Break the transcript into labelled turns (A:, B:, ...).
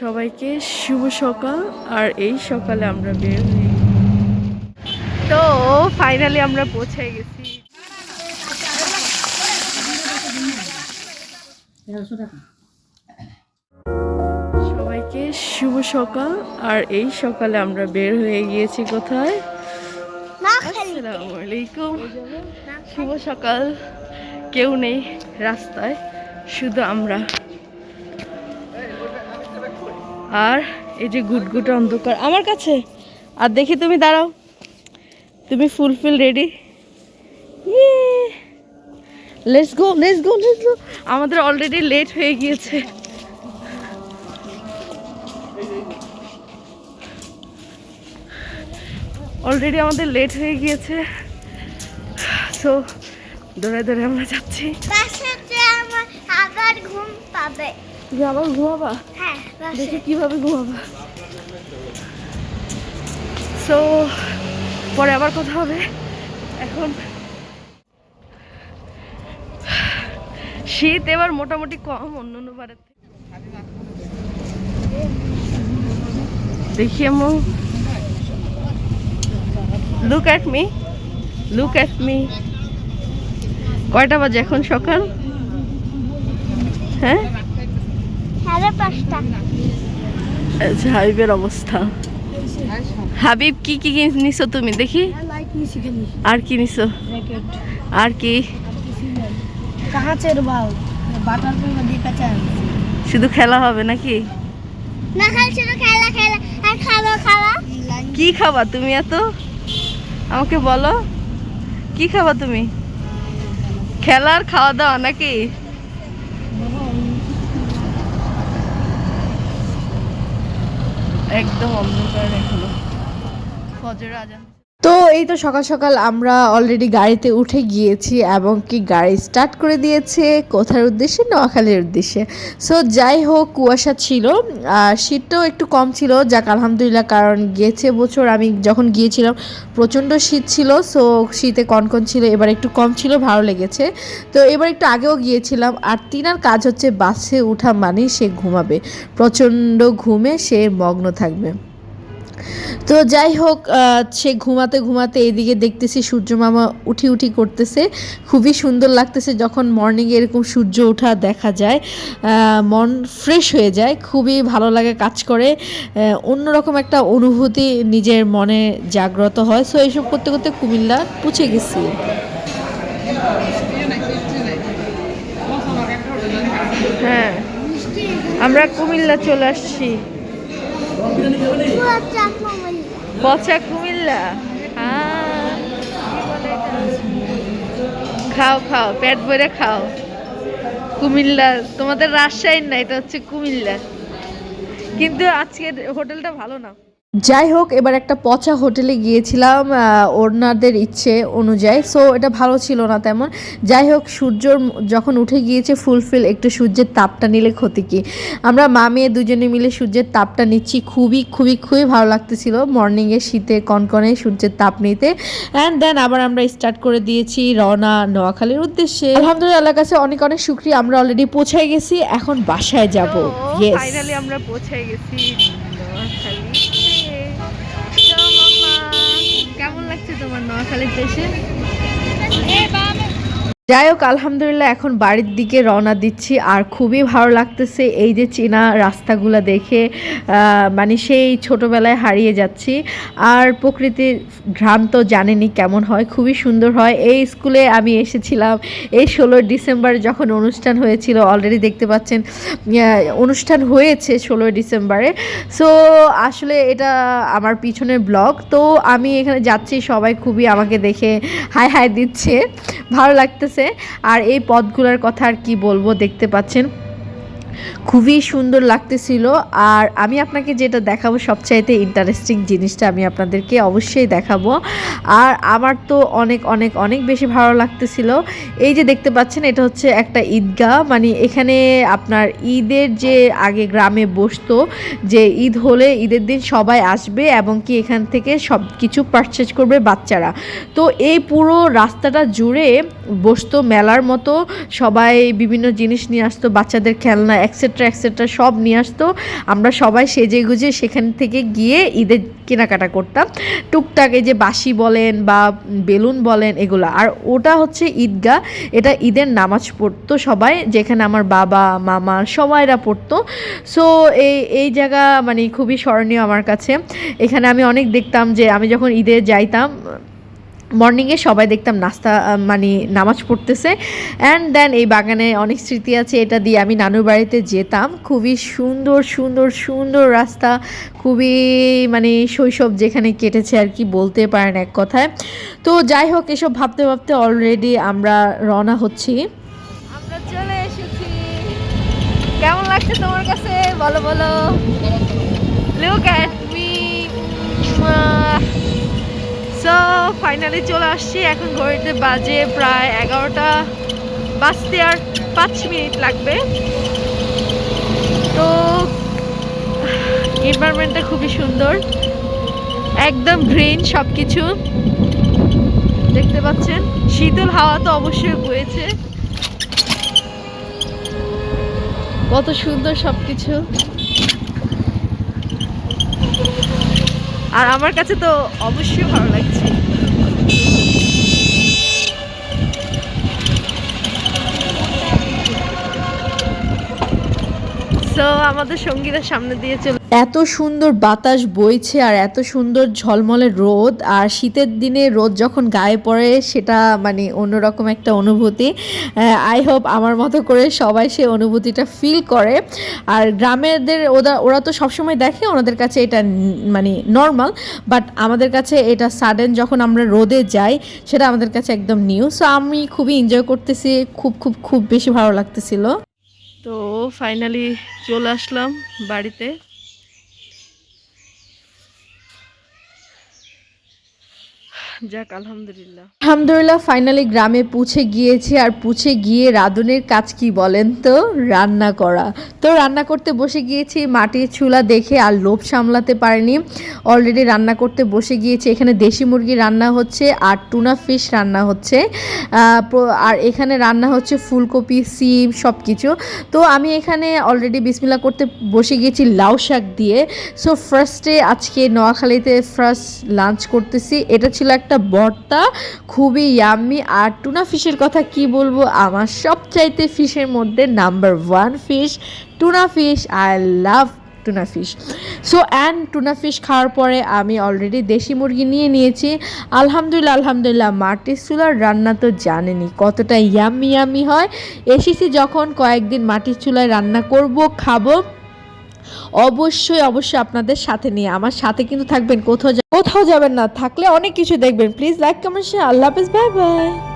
A: সবাইকে শুভ সকাল, আর এই সকালে আমরা বের হই। তো ফাইনালি আমরা পৌঁছে গেছি। সবাইকে শুভ সকাল, আর এই সকালে আমরা বের হয়ে গিয়েছি কোথায়? আসসালামু শুভ সকাল। কেউ নেই রাস্তায়, শুধু আমরা। আর এই যে গুটগুট অন্ধকার আমার কাছে? আর দেখি তুমি দাঁড়াও। তুমি fulfil ready? Let's go let's go let's go আমাদের অলরেডি লেট হয়ে গিয়েছে। অলরেডি আমাদের লেট হয়ে গিয়েছে। সো দৌড়ে দৌড়ে আমরা যাচ্ছি।
B: আবার ঘুম পাবে।
A: তুমি আবার ঘুমাবা?
B: হ্যাঁ
A: দেখি কীভাবে ঘুমাবা। সো পরে আবার কথা হবে। এখন শীত এবার মোটামুটি কম অন্য অন্য বারের দেখি আমু look at me look at me কয়টা বাজে এখন সকাল? হ্যাঁ?
B: সাড়ে পাঁচটা।
A: আচ্ছা হাবিবের অবস্থা। হাবিব কি কি কি নিছো তুমি? দেখি। আর কি নিছো? আর কি?
B: কাঁচের বাল বাটার পেপার দিয়ে কাঁচা
A: শুধু খেলা হবে নাকি?
B: না খালি শুধু খেলা খেলা। আর খাওয়া খাওয়া
A: কি খাবা তুমি এত? আমাকে বলো। কি খাবা তুমি? খেলা আর খাওয়া দাওয়া নাকি? একদম অন্ধকার এখনও। ফজর আজান।
C: তো এই তো সকাল সকাল আমরা অলরেডি গাড়িতে উঠে গিয়েছি এবং কি গাড়ি স্টার্ট করে দিয়েছে, কোথার উদ্দেশ্যে? নোয়াখালীর উদ্দেশ্যে। সো যাই হোক, কুয়াশা ছিল, আর শীতটাও একটু কম ছিল, যাক, আলহামদুলিল্লাহ, কারণ গেছে বছর, আমি যখন গিয়েছিলাম, প্রচণ্ড শীত ছিল সো শীতে কনকন ছিল, এবার একটু কম ছিল, ভালো লেগেছে। তো এবার একটু আগেও গিয়েছিলাম, আর তিনার কাজ হচ্ছে, বাসে ওঠা মানেই সে ঘুমাবে। প্রচণ্ড ঘুমে সে মগ্ন থাকবে। তো যাই হোক সে ঘুমাতে ঘুমাতে এইদিকে দেখতেছি সূর্য মামা উঠি উঠি করতেছে। খুবই সুন্দর লাগতেছে যখন মর্নিংয়ে এরকম সূর্য ওঠা দেখা যায় মন ফ্রেশ হয়ে যায়, খুবই ভালো লাগে, কাজ করে। অন্যরকম একটা অনুভূতি নিজের মনে জাগ্রত হয়। সো এইসব করতে করতে কুমিল্লা পুছে গেছি।
A: হ্যাঁ আমরা কুমিল্লা চলে আসছি। পচা কুমিল্লা। হ্যাঁ। খাও খাও, পেট ভরে খাও। কুমিল্লা, তোমাদের রাজশাহীর না, এটা হচ্ছে কুমিল্লা। কিন্তু আজকের হোটেলটা ভালো না।
C: যাই হোক এবার একটা পচা হোটেলে গিয়েছিলাম ওনাদের ইচ্ছে অনুযায়ী। সো এটা ভালো ছিল না তেমন। যাই হোক সূর্যর ম- যখন উঠে গিয়েছে ফুলফিল একটু সূর্যের তাপটা নিলে ক্ষতি কি? আমরা মা মেয়ে দুজনে মিলে সূর্যের তাপটা নিচ্ছি। খুবই খুবই খুবই ভালো লাগতেছিল। মর্নিংয়ে শীতে কনকনে সূর্যের তাপ নিতে। অ্যান্ড দেন আবার আমরা স্টার্ট করে দিয়েছি রওনা নোয়াখালীর উদ্দেশ্যে। আলহামদুলিল্লাহ কাছে অনেক অনেক শুক্রিয়া। আমরা অলরেডি পৌঁছায় গেছি। এখন বাসায় যাব।
A: ফাইনালি আমরা পৌঁছে গেছি। তোমার নোয়াখালীতে এসে
C: যাই হোক, আলহামদুলিল্লাহ এখন বাড়ির দিকে রওনা দিচ্ছি। আর খুবই ভালো লাগতেছে এই যে চেনা রাস্তাগুলো দেখে মানে সেই ছোটোবেলায় হারিয়ে যাচ্ছি। আর প্রকৃতির ঘ্রাণ তো জানেনি কেমন হয়, খুবই সুন্দর হয়। এই স্কুলে আমি এসেছিলাম এই ষোলোই ডিসেম্বর যখন অনুষ্ঠান হয়েছিল অলরেডি দেখতে পাচ্ছেন অনুষ্ঠান হয়েছে ষোলোই ডিসেম্বরে। সো আসলে এটা আমার পিছনের ব্লগ। তো আমি এখানে যাচ্ছি, সবাই খুবই আমাকে দেখে হাই হাই দিচ্ছে। ভালো লাগতেছে। আর এই পথগুলোর কথা আর কি বলব দেখতে পাচ্ছেন। খুবই সুন্দর লাগতেছিল। আর আমি আপনাকে যেটা দেখাবো সবচাইতে ইন্টারেস্টিং জিনিসটা আমি আপনাদেরকে অবশ্যই দেখাবো। আর আমার তো অনেক অনেক অনেক বেশি ভালো লাগতেছিল। এই যে দেখতে পাচ্ছেন, এটা হচ্ছে একটা ঈদগাহ। মানে এখানে আপনার ঈদের যে আগে গ্রামে বসতো, যে ঈদ হলে ঈদের দিন সবাই আসবে এবং কি এখান থেকে সব কিছু পারচেজ করবে বাচ্চারা। তো এই পুরো রাস্তাটা জুড়ে বসতো, মেলার মতো সবাই বিভিন্ন জিনিস নিয়ে আসতো, বাচ্চাদের খেলনা অ্যাক্সেট্রা অ্যাক্সেট্রা সব নিয়ে আসতো। আমরা সবাই সেজে গুজে সেখান থেকে গিয়ে ঈদের কেনাকাটা করতাম। টুকটাক এই যে বাসি বলেন বা বেলুন বলেন এগুলো। আর ওটা হচ্ছে ঈদগাহ। এটা ঈদের নামাজ পড়তো সবাই, যেখানে আমার বাবা, মামা সবাইরা পড়তো। সো এই এই জায়গা মানে খুবই স্মরণীয় আমার কাছে। এখানে আমি অনেক দেখতাম যে আমি যখন ঈদে যাইতাম মর্নিংয়ে সবাই দেখতাম নাস্তা মানে নামাজ পড়তেছে। অ্যান্ড দেন এই বাগানে অনেক স্মৃতি আছে, এটা দিয়ে আমি নানুর বাড়িতে যেতাম। খুবই সুন্দর সুন্দর সুন্দর রাস্তা, খুবই মানে শৈশব যেখানে কেটেছে আর কি, বলতে পারেন এক কথায়। তো যাই হোক, এসব ভাবতে ভাবতে অলরেডি আমরা রওনা হচ্ছি।
A: আমরা চলে এসেছি। কেমন লাগছে তোমার কাছে? বলো বলো। Look at me so finally চলে আসছি। এখন ঘড়িতে বাজে প্রায় এগারোটা। বাজতে আর পাঁচ মিনিট লাগবে। তো এনভায়রনমেন্টটা খুবই সুন্দর। একদম গ্রিন সব কিছু দেখতে পাচ্ছেন? শীতল হাওয়া তো অবশ্যই বয়েছে কত সুন্দর সবকিছু। আর আমার কাছে তো অবশ্যই ভালো লাগছে। সো আমাদের সঙ্গীরা সামনে দিয়ে চলে
C: এত সুন্দর বাতাস বইছে আর এত সুন্দর ঝলমলে রোদ আর শীতের দিনে রোদ যখন গায়ে পড়ে সেটা মানে অন্যরকম একটা অনুভূতি। আই হোপ আমার মতো করে সবাই সেই অনুভূতিটা ফিল করে। আর গ্রামেদের ওরা ওরা তো সবসময় দেখে ওনাদের কাছে এটা মানে নর্মাল বাট আমাদের কাছে এটা সাডেন যখন আমরা রোদে যাই সেটা আমাদের কাছে একদম নিউ সো আমি খুবই এনজয় করতেছি, খুব খুব খুব বেশি ভালো লাগতেছিল।
A: তো ফাইনালি চলে আসলাম বাড়িতে। যাক, আলহামদুলিল্লাহ।
C: আলহামদুলিল্লাহ ফাইনালি গ্রামে পুছে গিয়েছি। আর পুছে গিয়ে রাঁধুনের কাজ কি বলেন তো? রান্না করা। তো রান্না করতে বসে গিয়েছি, মাটির চুলা দেখে আর লোভ সামলাতে পারিনি। অলরেডি রান্না করতে বসে গিয়েছি। এখানে দেশি মুরগি রান্না হচ্ছে আর টুনা ফিশ রান্না হচ্ছে। আর এখানে রান্না হচ্ছে ফুলকপি, সিম সব কিছু তো আমি এখানে অলরেডি বিসমিল্লা করতে বসে গিয়েছি লাউ শাক দিয়ে। সো ফার্স্টে আজকে নোয়াখালীতে ফার্স্ট লাঞ্চ করতেছি। এটা ছিল একটা ভর্তা, খুবই ইয়াম্মি আর টুনা ফিশের কথা কি বলব? আমার সবচাইতে ফিশের মধ্যে number one fish tuna fish I love tuna fish so and tuna fish খাওয়ার পরে আমি অলরেডি দেশি মুরগি নিয়ে নিয়েছি। আলহামদুলিল্লাহ আলহামদুলিল্লাহ মাটির চুলার রান্না তো জানেনি কতটা ইয়াম্মি ইয়াম্মি হয়। এসেছি যখন কয়েকদিন মাটির চুলায় রান্না করব, খাব। অবশ্যই অবশ্যই আপনাদের সাথে নিয়ে, আমার সাথে কিন্তু থাকবেন, কোথাও কোথাও যাবেন না, থাকলে অনেক কিছু দেখবেন। প্লিজ লাইক কমেন্ট শেয়ার আল্লাহ হাফিজ বাই বাই